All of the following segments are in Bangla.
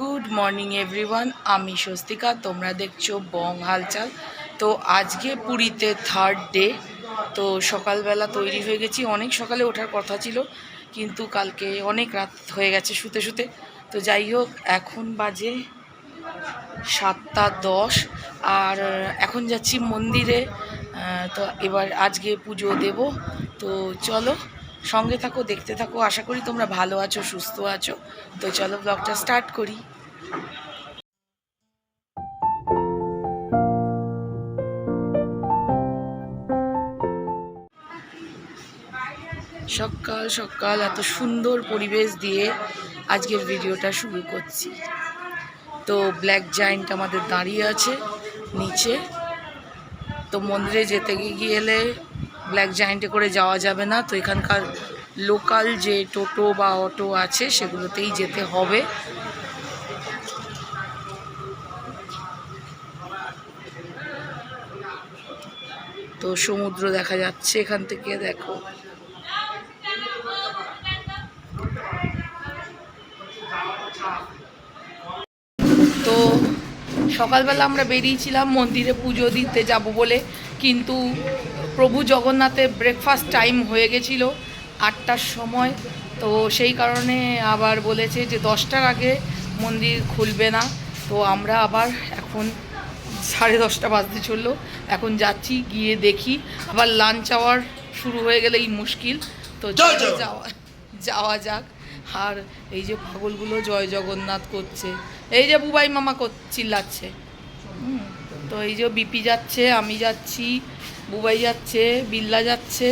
গুড মর্নিং এভরিওয়ান, আমি স্বস্তিকা, তোমরা দেখছ বং হালচাল। তো আজকে পুরীতে থার্ড ডে তো সকালবেলা তৈরি হয়ে গেছি। অনেক সকালে ওঠার কথা ছিল, কিন্তু কালকে অনেক রাত হয়ে গেছে শুতে শুতে। তো যাই হোক, এখন বাজে সাতটা দশ, আর এখন যাচ্ছি মন্দিরে। তো এবার আজকে পুজো দেব। তো চলো সঙ্গে থাকো, দেখতে থাকো। আশা করি তোমরা ভালো আছো, সুস্থ আছো। তো চলো ব্লগটা স্টার্ট করি। সকাল সকাল, এত সুন্দর পরিবেশ দিয়ে আজকের ভিডিওটা শুরু করছি। তো ব্ল্যাক জায়েন্ট আমাদের দাঁড়িয়ে আছে, নিচে। তো মন্দিরে যেতে গেলে ব্ল্যাক জায়েন্টে করে যাওয়া যাবে না। তো এখানকার লোকাল যে টোটো বা অটো আছে, সেগুলোতেই যেতে হবে। তো সমুদ্র দেখা যাচ্ছে এখান থেকে, দেখো। তো সকালবেলা আমরা বেরিয়েছিলাম, মন্দিরে পুজো দিতে যাব বলে, কিন্তু প্রভু জগন্নাথের ব্রেকফাস্ট টাইম হয়ে গেছিল আটটার সময়। তো সেই কারণে আবার বলেছে যে দশটার আগে মন্দির খুলবে না। তো আমরা আবার এখন সাড়ে দশটা বাজতে চলল। এখন যাচ্ছি গিয়ে দেখি। আবার লাঞ্চ আওয়ার শুরু হয়ে গেলেই মুশকিল। তো যাওয়া যাওয়া যাক। আর এই যে পাগলগুলো জয় জগন্নাথ করছে। এই যে বুবাই মামা চিল্লাচ্ছে। তো এই যে বিপি যাচ্ছে আমি যাচ্ছি। বুবাই যাচ্ছে বিল্লা যাচ্ছে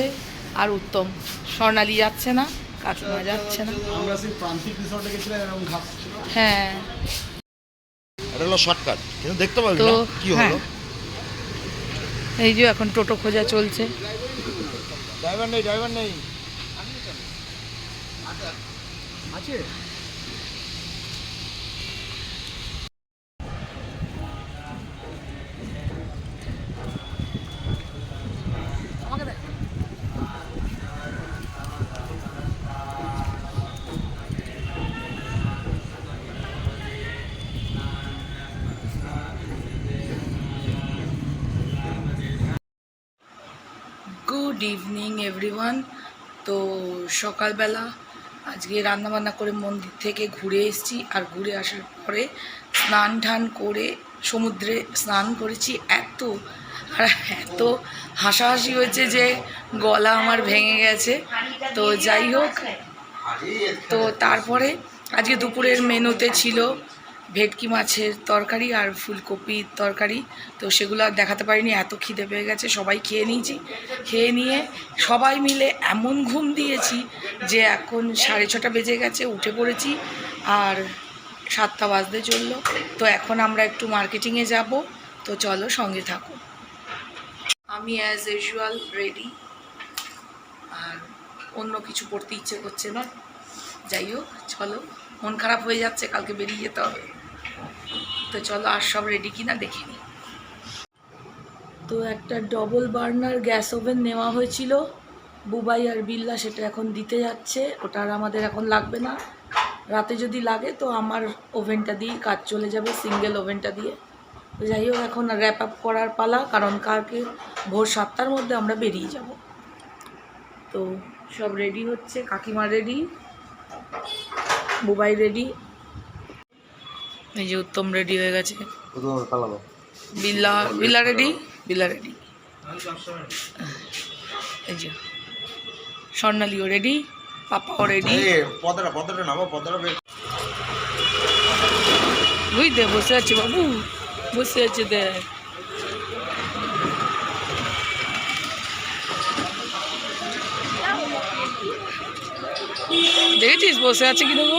আর উত্তম। স্বর্ণালী যাচ্ছে না কাকিমা যাচ্ছে না। আমরা সেই প্রান্তিক রিসর্টে গেছিলাম এরকম ঘাস ছিল। হ্যাঁ। এটা হলো শর্টকাট কিন্তু দেখতে পাবি না কি হলো? হ্যাঁ। এই যে এখন টোটো খোঁজা চলছে। ড্রাইভার নেই ড্রাইভার নেই। আছে? গুড ইভিনিং এভরিওয়ান তো সকালবেলা আজকে রান্নাবান্না করে মন্দির থেকে ঘুরে এসেছি আর ঘুরে আসার পরে স্নান টান করে সমুদ্রে স্নান করেছি। এত আর এত হাসাহাসি হয়েছে যে গলা আমার ভেঙে গেছে। তো যাই হোক, তো তারপরে আজকে দুপুরের মেনুতে ছিল ভেটকি মাছের তরকারি আর ফুলকপির তরকারি। তো সেগুলো আর দেখাতে পারিনি, এত খিদে পেয়ে গেছে, সবাই খেয়ে নিয়েছি। খেয়ে নিয়ে সবাই মিলে এমন ঘুম দিয়েছি যে এখন সাড়ে ছটা বেজে গেছে, উঠে পড়েছি আর সাতটা বাজতে চলল। তো এখন আমরা একটু মার্কেটিংয়ে যাব, তো চলো সঙ্গে থাকো। আমি অ্যাজ ইউজুয়াল রেডি আর অন্য কিছু পড়তে ইচ্ছে করছে না। যাই হোক, চলো। মন খারাপ হয়ে যাচ্ছে, কালকে বেরিয়ে যেতে হবে। তো চলো আর সব রেডি কিনা দেখে নিই। তো একটা ডবল বার্নার গ্যাস ওভেন নেওয়া হয়েছিল। বুবাই আর বিল্লা সেটা এখন দিতে যাচ্ছে। ওটা আর আমাদের এখন লাগবে না। রাতে যদি লাগে তো আমার ওভেনটা দিয়েই কাজ চলে যাবে সিঙ্গেল ওভেনটা দিয়ে। তো যাই হোক, এখন র্যাপ আপ করার পালা, কারণ কালকে ভোর সাতটার মধ্যে আমরা বেরিয়ে যাব। তো সব রেডি হচ্ছে, কাকিমা রেডি বুবাই রেডি এই যে উত্তম রেডি হয়ে গেছে। পালালো বিল্লা বিল্লা রেডি? বিল্লা রেডি। এই যে স্বর্ণালীও রেডি পাপাও রেডি। নামো বের। বুঝতে বসে আছে বাবু বসে আছে দেখ দেখেছিস বসে আছে কি দেবো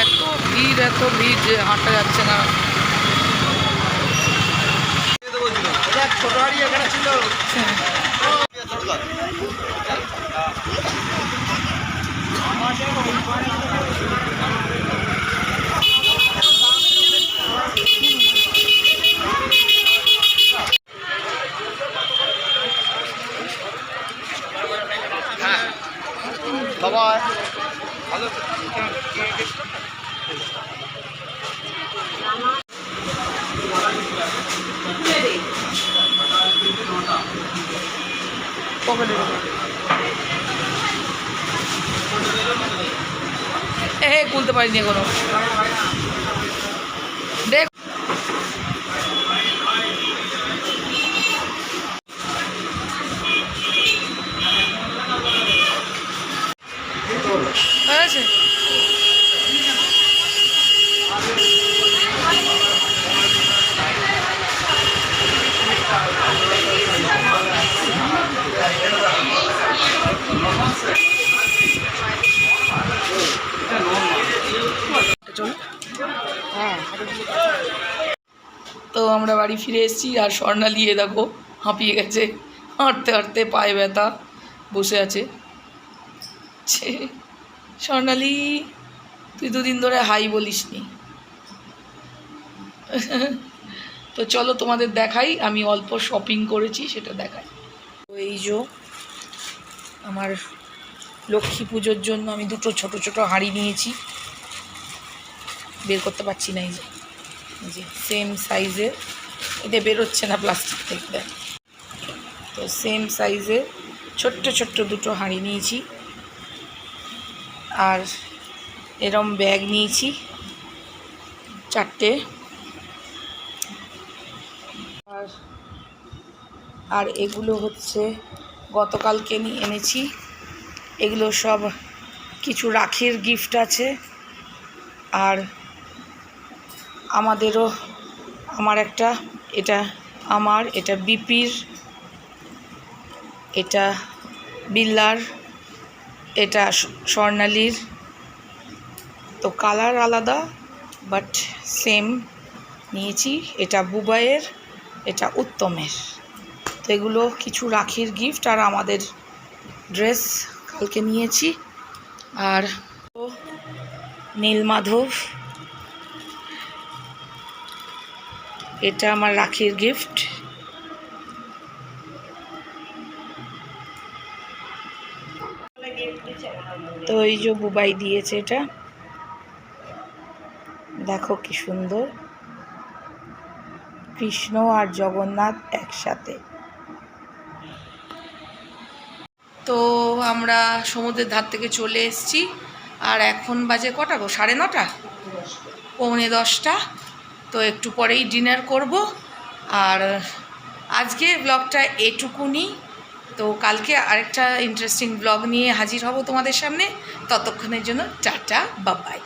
এত ভিড় এত ভিড় যে হাঁটা যাচ্ছে না। ছোট হাড়ি এখানে ছিল। সবাই। এ খুলতে পারিনি এখনও হ্যাঁ তো আমরা বাড়ি ফিরে এসেছি আর স্বর্ণালী এ দেখো হাঁপিয়ে গেছে। হাঁটতে হাঁটতে পায়ে ব্যথা, বসে আছে। স্বর্ণালী, তুই দুদিন ধরে হাই বলিসনি। তো চলো তোমাদের দেখাই, আমি অল্প শপিং করেছি, সেটা দেখাই। তো এই যে আমার লক্ষ্মী পুজোর জন্য আমি দুটো ছোট ছোট হাঁড়ি নিয়েছি। বের করতে পারছি না এই যে। যে সেম সাইজের এটা বেরোচ্ছে না প্লাস্টিক থেকে। তো সেম সাইজের ছোট্ট ছোট্ট দুটো হাঁড়ি নিয়েছি। আর এরম ব্যাগ নিয়েছি, চারটে। আর আর এগুলো হচ্ছে গতকালকে নিয়ে এনেছি। এগুলো সব কিছু রাখির গিফট আছে। আর আমাদেরও আমার একটা, এটা আমার, এটা বিপির, এটা বিল্লার, এটা স্বর্ণালীর। তো কালার আলাদা, বাট সেম নিয়েছি। এটা বুবাইয়ের, এটা উত্তমের। তো এগুলো কিছু রাখির গিফট আর আমাদের ড্রেস কালকে নিয়েছি। আর নীলমাধব এটা আমার রাখির গিফট তো এই যে বুবাই দিয়েছে এটা। দেখো কি সুন্দর। কৃষ্ণ আর জগন্নাথ একসাথে। তো আমরা সমুদ্রের ধার থেকে চলে এসেছি। আর এখন বাজে কটা গো? সাড়ে নটা? পৌনে দশটা। তো একটু পরেই ডিনার করব। আর আজকে ব্লগটা এটুকুনি। তো কালকে আরেকটা ইন্টারেস্টিং ব্লগ নিয়ে হাজির হব তোমাদের সামনে। ততক্ষণের জন্য টাটা বাবাই